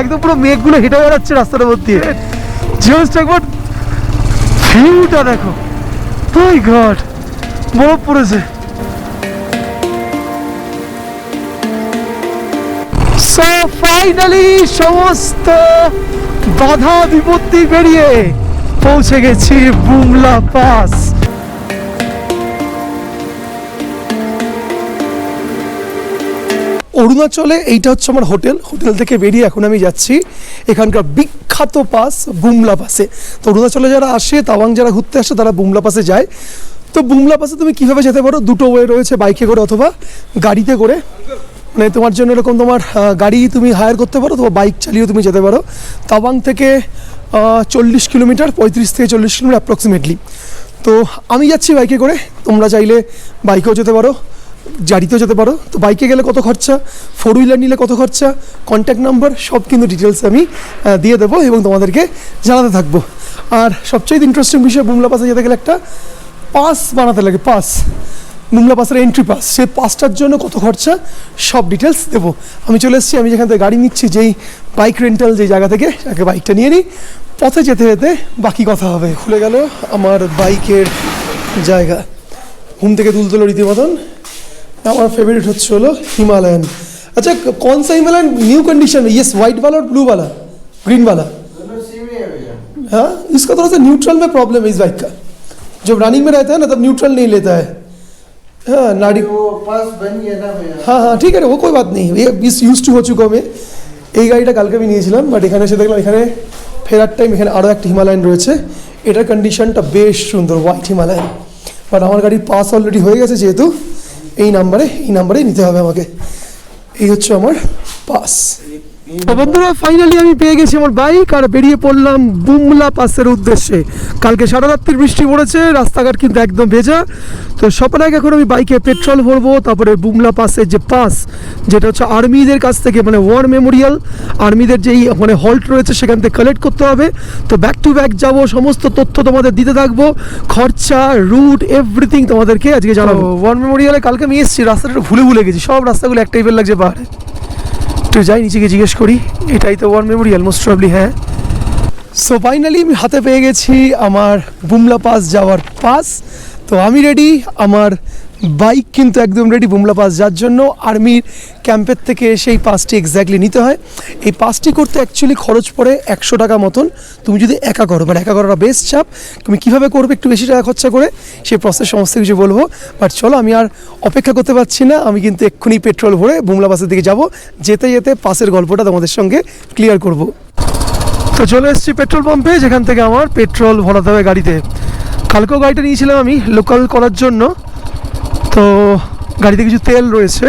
একদম পুরো মেঘগুলো হেঁটে বেড়াচ্ছে রাস্তার মধ্যে। একবার ভিউটা দেখো। গড, বরফ পড়েছে। ফাইনালি সমস্ত বাধা বিপত্তি পেরিয়ে পৌঁছে গেছি বুমলা পাস। অরুণাচলে এইটা হচ্ছে আমার হোটেল। হোটেল থেকে বেরিয়ে এখন আমি যাচ্ছি এখানকার বিখ্যাত পাস বুমলা পাসে তো অরুণাচলে যারা আসে, তাওয়াং যারা ঘুরতে আসে, তারা বুমলা পাসে যায়। তো বুমলা পাসে তুমি কীভাবে যেতে পারো? দুটো ওয়ে রয়েছে বাইকে করে অথবা গাড়িতে করে। মানে তোমার জন্য এরকম তোমার গাড়ি তুমি হায়ার করতে পারো অথবা বাইক চালিয়েও তুমি যেতে পারো। তাওয়াং থেকে চল্লিশ কিলোমিটার, পঁয়ত্রিশ থেকে চল্লিশ কিলোমিটার অ্যাপ্রক্সিমেটলি তো আমি যাচ্ছি বাইকে করে, তোমরা চাইলে বাইকেও যেতে পারো। গাড়িতেও যেতে পারো। তো বাইকে গেলে কত খরচা? ফোর হুইলার নিলে কত খরচা? কন্ট্যাক্ট নাম্বার সব কিন্তু ডিটেলস আমি দিয়ে দেবো এবং তোমাদেরকে জানাতে থাকব। আর সবচেয়ে ইন্টারেস্টিং বিষয়, বুমলা পাসে যেতে গেলে একটা পাস বানাতে লাগে পাস মুংলা পাসের এন্ট্রি পাস সেই পাসটার জন্য কত খরচা? সব ডিটেলস দেবো। আমি চলে এসেছি, আমি যেখান থেকে গাড়ি নিচ্ছি, যেই বাইক রেন্টাল যে জায়গা থেকে, তাকে বাইকটা নিয়ে নিই। পথে যেতে যেতে বাকি কথা হবে। খুলে গেল আমার বাইকের জায়গা। ঘুম থেকে তুলতুলো রীতিমতন। আমার ফেভারিট হচ্ছে হলো हिमालयन अच्छा कौन सा हिमालयन न्यू कंडीशन में यस वाइट वाला और ब्लू वाला ग्रीन वाला दोनों सेम ही है भैया हाँ इसका थोड़ा सा न्यूट्रल में प्रॉब्लम है इस बाइक का जब रनिंग में रहता है ना तब न्यूट्रल नहीं लेता है हाँ नाड़ी वो पास बन गया ना भैया হ্যাঁ হ্যাঁ ঠিক আছে ও কোই বাত নেই ইউজ টু হচ্ছু কমে এই গাড়িটা কালকে আমি নিয়েছিলাম বাট এখানে এসে দেখলাম এখানে ফেরার টাইম এখানে আরও একটা হিমালয়ান রয়েছে এটার কন্ডিশনটা বেশ সুন্দর হোয়াইট হিমালয়ান বাট আমার গাড়ির পাস অলরেডি হয়ে গেছে যেহেতু এই নাম্বারে এই নাম্বারে নিতে হবে আমাকে। এই হচ্ছে আমার পাস তো বন্ধুরা ফাইনালি আমি পেয়ে গেছি আমার বাইক আর বেরিয়ে পড়লাম বুমলা পাসের উদ্দেশ্যে। কালকে সারা রাত্রির বৃষ্টি পড়েছে রাস্তাঘাট কিন্তু একদম ভেজা। তো সবার আগে এখন আমি বাইকে পেট্রোল ভরবো তারপরে বুমলা পাসের যে পাস যেটা হচ্ছে আর্মিদের কাছ থেকে মানে ওয়ার মেমোরিয়াল আর্মিদের যেই মানে হল্ট রয়েছে সেখান থেকে কালেক্ট করতে হবে। তো ব্যাক টু ব্যাক যাব সমস্ত তথ্য তোমাদের দিতে থাকব খরচা রুট এভরিথিং তোমাদেরকে আজকে জানাব। ওয়ার মেমোরিয়ালে কালকে আমি এসেছি রাস্তাটা ভুলে ভুলে গেছি সব রাস্তাগুলো এক টাইপের লাগছে পাহাড়ে। একটু যাই, নিজেকে জিজ্ঞেস করি। এটাই তো ওয়ার মেমোরিয়াল মোস্ট প্রবলি হ্যাঁ। সো ফাইনালি আমি হাতে পেয়ে গেছি আমার বুমলা পাস যাওয়ার পাস তো আমি রেডি আমার বাইক কিন্তু একদম রেডি বুমলা পাস, যার জন্য আর্মির ক্যাম্পের থেকে সেই পাসটি এক্স্যাক্টলি নিতে হয়। এই পাসটি করতে অ্যাকচুয়ালি খরচ পড়ে একশো টাকা মতন। তুমি যদি একা করো মানে একা করাটা বেশ চাপ, তুমি কীভাবে করবে একটু বেশি টাকা খরচা করে সেই প্রসেস সমস্ত কিছু বলব। বাট চলো, আমি আর অপেক্ষা করতে পারছি না। আমি কিন্তু এক্ষুনি পেট্রোল ভরে বুমলা পাসের দিকে যাব। যেতে যেতে পাসের গল্পটা তোমাদের সঙ্গে ক্লিয়ার করব। তো চলে এসেছি পেট্রোল পাম্পে যেখান থেকে আমার পেট্রোল ভরাতে হবে গাড়িতে। কালকেও গাড়িটা নিয়েছিলাম আমি লোকাল করার জন্য। তো গাড়িতে কিছু তেল রয়েছে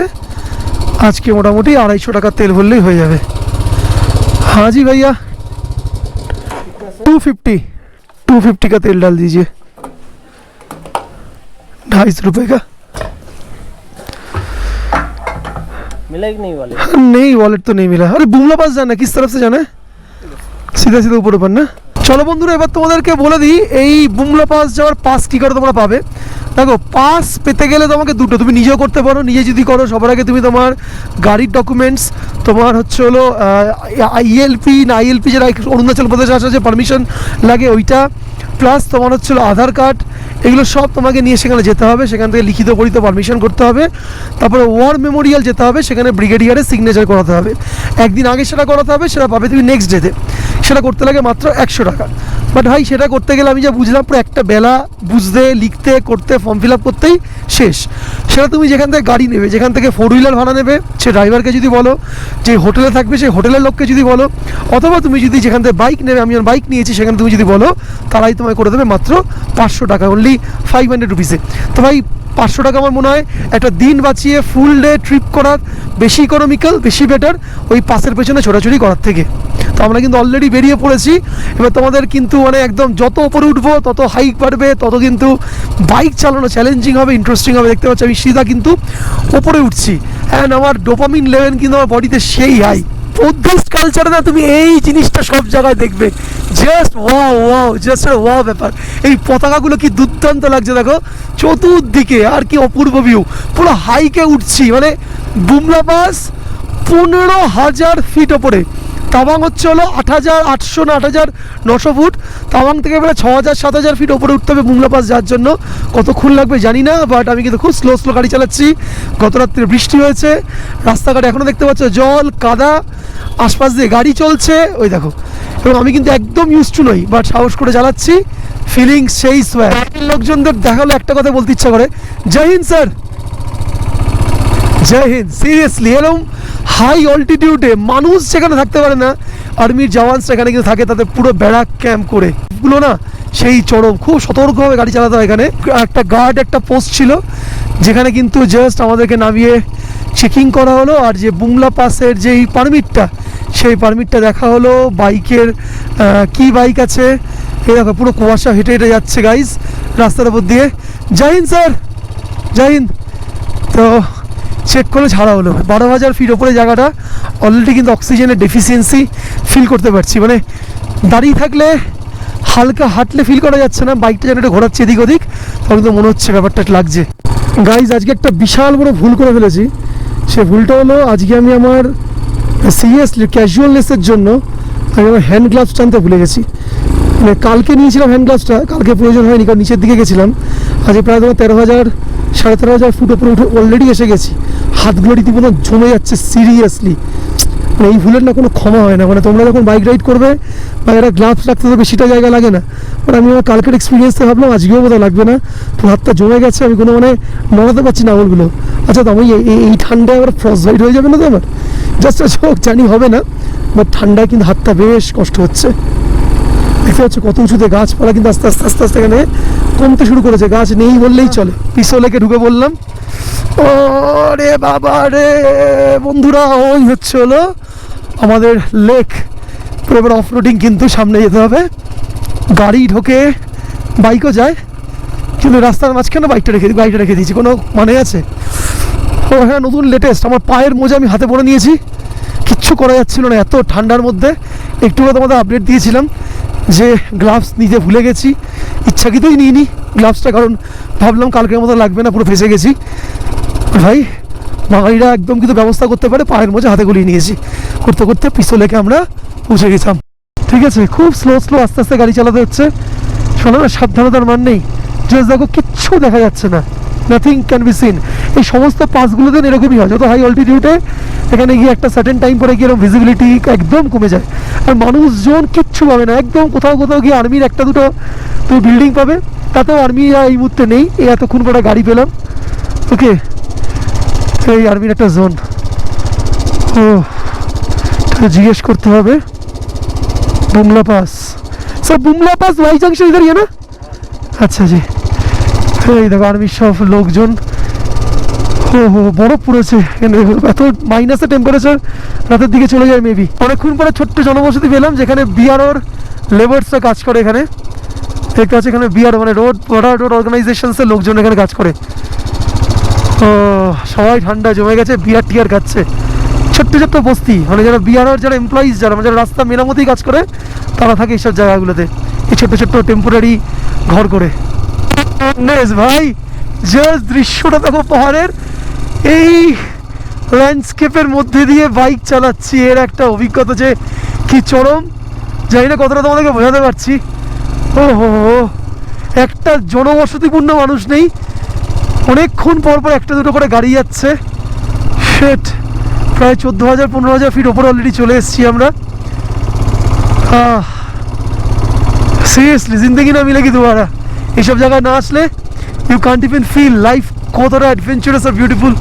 আজকে মোটামুটি আড়াইশো টাকার তেল ভরলেই হয়ে যাবে हाँ जी भैया टू फिफ्टी टू फिफ्टी का तेल डाल दीजिए ढाई सौ रुपये का मिला कि नहीं वाले नहीं वॉलेट तो नहीं मिला अरे बुमला पास जाना है किस तरफ से जाना है সিধা সিধা উপর উপর না চলো বন্ধুরা, এবার তোমাদেরকে বলে দিই, এই বুমলা পাস যাওয়ার পাস কী করে তোমরা পাবে? দেখো পাস পেতে গেলে তোমাকে দুটো, তুমি নিজেও করতে পারো, নিজে যদি করো, সবার আগে তুমি তোমার গাড়ির ডকুমেন্টস তোমার হচ্ছে হলো আইএলপি না আইএলপি যেটা অরুণাচল প্রদেশে আসা যে পারমিশন লাগে ওইটা প্লাস তোমার হচ্ছে আধার কার্ড এগুলো সব তোমাকে নিয়ে সেখানে যেতে হবে, সেখান থেকে লিখিত পড়িত পারমিশন করতে হবে, তারপরে ওয়ার মেমোরিয়াল যেতে হবে, সেখানে ব্রিগেডিয়ারের সিগনেচার করাতে হবে, একদিন আগে সেটা করাতে হবে, সেটা পাবে তুমি নেক্সট ডেতে সেটা করতে লাগে মাত্র একশো টাকা। বাট ভাই, সেটা করতে গেলে আমি যা বুঝলাম, পুরো একটা বেলা বুঝতে, লিখতে, করতে ফর্ম ফিল আপ করতেই শেষ। সেটা তুমি যেখান থেকে গাড়ি নেবে, যেখান থেকে ফোর হুইলার ভাড়া নেবে, সে ড্রাইভারকে যদি বলো, যে হোটেলে থাকবে সেই হোটেলের লোককে যদি বলো, অথবা তুমি যদি যেখান থেকে বাইক নেবে, আমি বাইক নিয়েছি, সেখানে তুমি যদি বলো, তারাই তোমায় করে দেবে মাত্র পাঁচশো টাকা অনলি ফাইভ হান্ড্রেড রুপিসে তো ভাই পাঁচশো টাকা আমার মনে হয়। একটা দিন বাঁচিয়ে ফুল ডে ট্রিপ করার বেশি ইকোনমিক্যাল বেশি বেটার ওই পাসের পেছনে ছোটাছুটি করার থেকে। তো আমরা কিন্তু অলরেডি বেরিয়ে পড়েছি। এবার তোমাদের কিন্তু মানে একদম যত ওপরে উঠবো, তত হাইক বাড়বে, তত কিন্তু বাইক চালানো চ্যালেঞ্জিং হবে ইন্টারেস্টিং হবে। দেখতে পাচ্ছি আমি সিধা কিন্তু ওপরে উঠছি। অ্যান্ড আমার ডোপামিন লেভেল কিন্তু আমার বডিতে সেই হাই বুদ্ধিস্ট কালচারে না তুমি এই জিনিসটা সব জায়গায় দেখবে। Just wow wow just wow ব্যাপার। এই পতাকাগুলো কি দুর্দান্ত লাগছে দেখো। চতুর্দিকে আর কি অপূর্ব ভিউ পুরো হাইকে উঠছি মানে বুমলা পাস পনেরো হাজার ফিট ওপরে। তাওয়াং হচ্ছে হলো আট হাজার আটশো না আট হাজার নশো ফুট। তাওয়াং থেকে প্রায় ছ হাজার, সাত হাজার ফিট ওপরে উঠতে হবে বুমলা পাস যাওয়ার জন্য। কতক্ষণ লাগবে জানি না বাট আমি কিন্তু খুব স্লো স্লো গাড়ি চালাচ্ছি। গত রাত্রে বৃষ্টি হয়েছে। রাস্তাঘাট এখনও দেখতে পাচ্ছ জল, কাদা। আশপাশ দিয়ে গাড়ি চলছে, ওই দেখো। এবং আমি কিন্তু একদম ইউজ টু নই বাট সাহস করে চালাচ্ছি। ফিলিং সেই সোয়ার লোকজনদের দেখাল, একটা কথা বলতে ইচ্ছা করে। জয় হিন্দ স্যার জয় হিন্দ সিরিয়াসলি এরকম হাই অল্টিটিউডে মানুষ সেখানে থাকতে পারে না। আর্মির জওয়ান সেখানে কিন্তু থাকে, তাদের পুরো ব্যারাক ক্যাম্প করে। গুলো না, সেই চরম, খুব সতর্কভাবে গাড়ি চালাতে হয় এখানে। একটা গার্ড একটা পোস্ট ছিল, যেখানে কিন্তু জাস্ট আমাদেরকে নামিয়ে চেকিং করা হলো আর যে বুমলা পাসের যেই পারমিটটা সেই পারমিটটা দেখা হলো বাইকের কি বাইক আছে? এই দেখো, পুরো কুয়াশা হেঁটে হেঁটে যাচ্ছে গাইজ রাস্তার উপর দিয়ে। জয় হিন্দ স্যার জয় হিন্দ! তো চেক করে ছাড়া হলো। বারো হাজার ফিট ওপরে জায়গাটা অলরেডি কিন্তু অক্সিজেনের ডেফিসিয়েন্সি ফিল করতে পারছি। মানে দাঁড়িয়ে থাকলে হালকা হাঁটলে ফিল করা যাচ্ছে না বাইকটা যেন একটু ঘোরাচ্ছে এদিক ওদিক তখন তো মনে হচ্ছে ব্যাপারটা লাগছে। গাইজ আজকে একটা বিশাল বড় ভুল করে ফেলেছি। সে ভুলটা হলো, আজকে আমি আমার সিরিয়াসলি ক্যাজুয়ালনেসের জন্য আমি আমার হ্যান্ড গ্লাভস টানতে ভুলে গেছি। মানে কালকে নিয়েছিলাম হ্যান্ড গ্লাভসটা কালকে প্রয়োজন হয়নি, কারণ নিচের দিকে গেছিলাম। আজকে প্রায় তোমার তেরো হাজার, সাড়ে তেরো হাজার ফুট ওপরে উঠে অলরেডি এসে গেছি। হাতগুলো রীতিমতো জমে যাচ্ছে সিরিয়াসলি মানে এই ভুলের না কোনো ক্ষমা হয় না। মানে তোমরা যখন বাইক রাইড করবে বা এরা গ্লাভস রাখতে তো বেশিটা জায়গা লাগে না। বাট আমি আমার কালকের এক্সপিরিয়েন্সে ভাবলাম, আজকেও বোধহয় লাগবে না। তো হাতটা জমে গেছে, আমি কোনো মানে নড়াতে পারছি না আঙুলগুলো। আচ্ছা তো আমি এই- ঠান্ডায় আবার ফ্রস্ট বাইট হয়ে যাবে না তো আমার? জাস্ট চোখ জানি হবে না। বাট ঠান্ডায় কিন্তু হাতটা বেশ কষ্ট হচ্ছে। দেখতে পাচ্ছ কত উঁচুতে গাছপালা কিন্তু আস্তে আস্তে আস্তে আস্তে এখানে কমতে শুরু করেছে। গাছ নেই বললেই চলে। পিছল লেকে ঢুকে বললাম ও রে বাবা রে। বন্ধুরা, ওই হচ্ছে হলো আমাদের লেক। পুরো এবার অফ রোডিং কিন্তু সামনে যেতে হবে। গাড়ি ঢোকে বাইকও যায়। কিন্তু রাস্তার মাঝখানে বাইকটা রেখে দিই বাইকটা রেখে দিয়েছি, কোনো মানে আছে? ও হ্যাঁ নতুন লেটেস্ট আমার পায়ের মোজা আমি হাতে পরে নিয়েছি। কিচ্ছু করা যাচ্ছিল না, এত ঠান্ডার মধ্যে। একটু তোমাদের আপডেট দিয়েছিলাম যে গ্লাভস নিতে ভুলে গেছি, ইচ্ছাকৃতই নিইনি। গ্লাভসটা কারণ ভাবলাম কালকের মতো লাগবে না, পুরো ফেসে গেছি। ভাই বাঙালিরা একদম কিন্তু ব্যবস্থা করতে পারে, পায়ের মোজা হাতে গুলিয়ে নিয়েছি। করতে করতে পিস্তলেকে আমরা পৌঁছে গেছিলাম। ঠিক আছে, খুব স্লো স্লো আস্তে আস্তে গাড়ি চালাতে হচ্ছে। শোনো না, সাবধানতার মান নেই। জাস্ট দেখো, কিচ্ছু দেখা যাচ্ছে না। নাথিং ক্যান বি সিন এই সমস্ত পাসগুলোতে এরকমই হয়। যত হাই অল্টিটিউডে এখানে গিয়ে একটা সার্টেন টাইম পরে গিয়ে এরকম ভিজিবিলিটি একদম কমে যায়। আর মানুষজন কিচ্ছু পাবে না। একদম কোথাও কোথাও গিয়ে আর্মির একটা, দুটো তুমি বিল্ডিং পাবে। তাতেও আর্মি এই মুহূর্তে নেই। এই এতক্ষণ পরে গাড়ি পেলাম। ওকে এই আর্মির একটা জোন ও জিজ্ঞেস করতে হবে। Bumla pass. Sir Bumla pass Y junction ইধার না? আচ্ছা জি। এই দেখো আর্মির সব লোকজন। ও হো, বরফ পড়েছে। এত মাইনাসে টেম্পারেচার রাতের দিকে চলে যায় মেবি অনেকক্ষণ পরে ছোট্ট জনবসতি পেলাম, যেখানে বিআরওর লেবার্সরা কাজ করে এখানে। দেখতে পাচ্ছি এখানে বিআর মানে রোড বর্ডার রোড অর্গানাইজেশনসের লোকজন এখানে কাজ করে। ও, সবাই ঠান্ডা জমে গেছে বিয়ার টিয়ার খাচ্ছে। ছোট্ট ছোট্ট বস্তি মানে যারা বিয়ার যারা এমপ্লয়িজ যারা মানে যারা রাস্তা মেরামতি কাজ করে, তারা থাকে এইসব জায়গাগুলোতে। এই ছোট্ট ছোট্ট টেম্পোরারি ঘর করে। ভাই জাস্ট দৃশ্যটা দেখো পাহাড়ের। এই ল্যান্ডস্কেপের মধ্যে দিয়ে বাইক চালাচ্ছি, এর একটা অভিজ্ঞতা যে কি চরম। জানি না কতটা তোমাদেরকে বোঝাতে পারছি। ও একটা জনবসতিপূর্ণ মানুষ নেই। অনেকক্ষণ পর পর একটা দুটো করে গাড়ি যাচ্ছে। শেট প্রায় চোদ্দ হাজার পনেরো হাজার ফিট ওপরে অলরেডি চলে এসেছি আমরা। সিরিয়াসলি জিন্দগি না মিলে কি দুবারা এইসব জায়গায় না আসলে you can't even feel life কতটা অ্যাডভেঞ্চারাস আর বিউটিফুল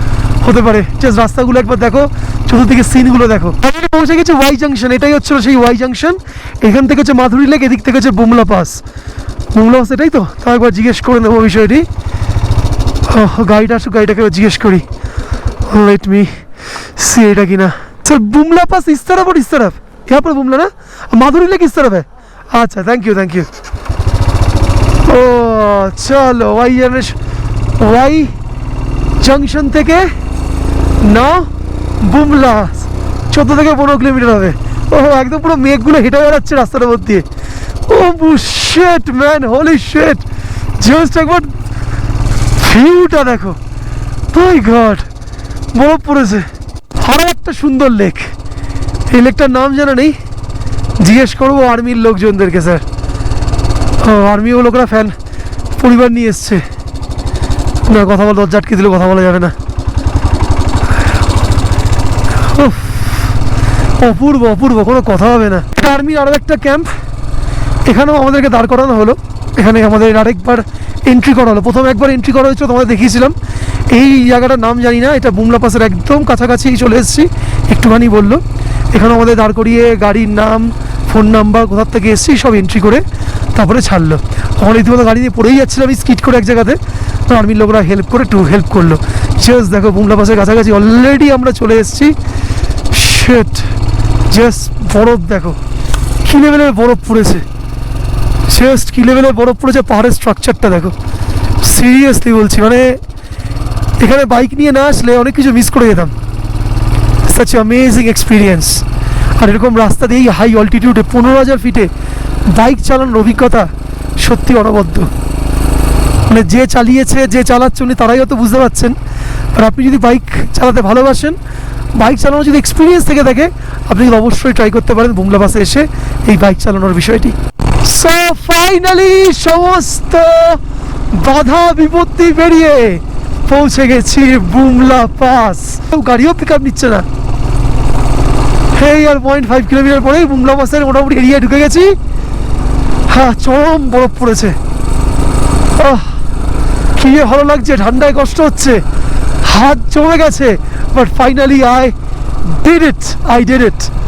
হতে পারে। জাস্ট রাস্তাগুলো একবার দেখো। চতুর্দিকে সিনগুলো দেখো আমরা পৌঁছে গেছে ওয়াই জাংশন এটাই হচ্ছিল সেই ওয়াই জাংশন এখান থেকে হচ্ছে মাধুরী লেক এদিক থেকে হচ্ছে বুমলা পাস বুমলা পাস এটাই তো তাও একবার জিজ্ঞেস করে নেবো বিষয়টি ওহ, গাড়িটা আসুক গাড়িটাকে এবার জিজ্ঞেস করি লেট মি সি এটা কিনা স্যার বুমলা পাস इस तरफ और इस तरफ यहाँ पर बुमला ना माधुरी लेक इस तरफ है अच्छा थैंक यू थैंक यू ও চলো ওয়াই জেনারেশন ওয়াই জাংশন থেকে না বুমলা। চোদ্দ থেকে পনেরো কিলোমিটার হবে। ও, একদম পুরো মেঘগুলো হেঁটে বেড়াচ্ছে রাস্তার মধ্যে দিয়ে। ও শেট ম্যান হোলি শেট জাস্ট একবার ভিউটা দেখো। মাই গড বরফ পড়েছে। আরও একটা সুন্দর লেক এই লেকটার নাম জানা নেই? জিজ্ঞেস করব আর্মির লোকজনদেরকে স্যার ও আর্মিও লোকরা ফ্যান পরিবার নিয়ে এসছে। না, কথা বলা, দরজা আটকে দিলে কথা বলা যাবে না। অপূর্ব অপূর্ব, কোনো কথা হবে না। এটা আর্মির আরও একটা ক্যাম্প, এখানেও আমাদেরকে দাঁড় করানো হলো। এখানে আমাদের আরেকবার এন্ট্রি করা হলো। প্রথম একবার এন্ট্রি করা হয়েছিল, তোমাদের দেখিয়েছিলাম। এই জায়গাটার নাম জানি না, এটা বুমলা পাসের একদম কাছাকাছি চলে এসেছি। একটুখানি বলল। এখানে আমাদের দাঁড় করিয়ে গাড়ির নাম ফোন নাম্বার কোথার থেকে এসেছি, সব এন্ট্রি করে তারপরে ছাড়লো। আমরা ইতিমধ্যে গাড়ি নিয়ে পড়েই যাচ্ছিলাম স্কিট করে এক জায়গাতে। আর্মির লোকরা হেল্প করে একটু হেল্প করল। জাস্ট দেখো, বুমলা পাসের কাছাকাছি অলরেডি আমরা চলে এসেছি। শেট জাস্ট বরফ দেখো। কী লেভেলের বরফ পড়েছে? জাস্ট কী লেভেলের বরফ পড়েছে? পাহাড়ের স্ট্রাকচারটা দেখো। সিরিয়াসলি বলছি মানে এখানে বাইক নিয়ে না আসলে অনেক কিছু মিস করে যেতাম। সাচ অ্যামেজিং এক্সপিরিয়েন্স আর এরকম রাস্তা দিয়েই হাই অল্টিটিউডে পনেরো হাজার ফিটে বাইক চালানোর অভিজ্ঞতা সত্যি অনবদ্য। মানে যে চালিয়েছে, যে চালাচ্ছে, উনি তারাই হয়তো বুঝতে পারছেন। আর আপনি যদি বাইক চালাতে ভালোবাসেন বাইক চালানোর যদি এক্সপিরিয়েন্স থেকে থাকে আপনি অবশ্যই ট্রাই করতে পারেন বুমলা বাসে এসে এই বাইক চালানোর বিষয়টি। সো ফাইনালি সমস্ত বাধা বিপত্তি পেরিয়ে পৌঁছে গেছি বুমলা পাস কেউ গাড়িও পিক আপ নিচ্ছে না। এই আর পয়েন্ট ফাইভ কিলোমিটার পরেই বুমলা পাসের মোটামুটি এরিয়া ঢুকে গেছি। হ্যাঁ চরম বরফ পড়েছে। আহ, কি ভালো লাগছে, ঠান্ডায় কষ্ট হচ্ছে। হাত জমে গেছে। but finally I did it. I did it.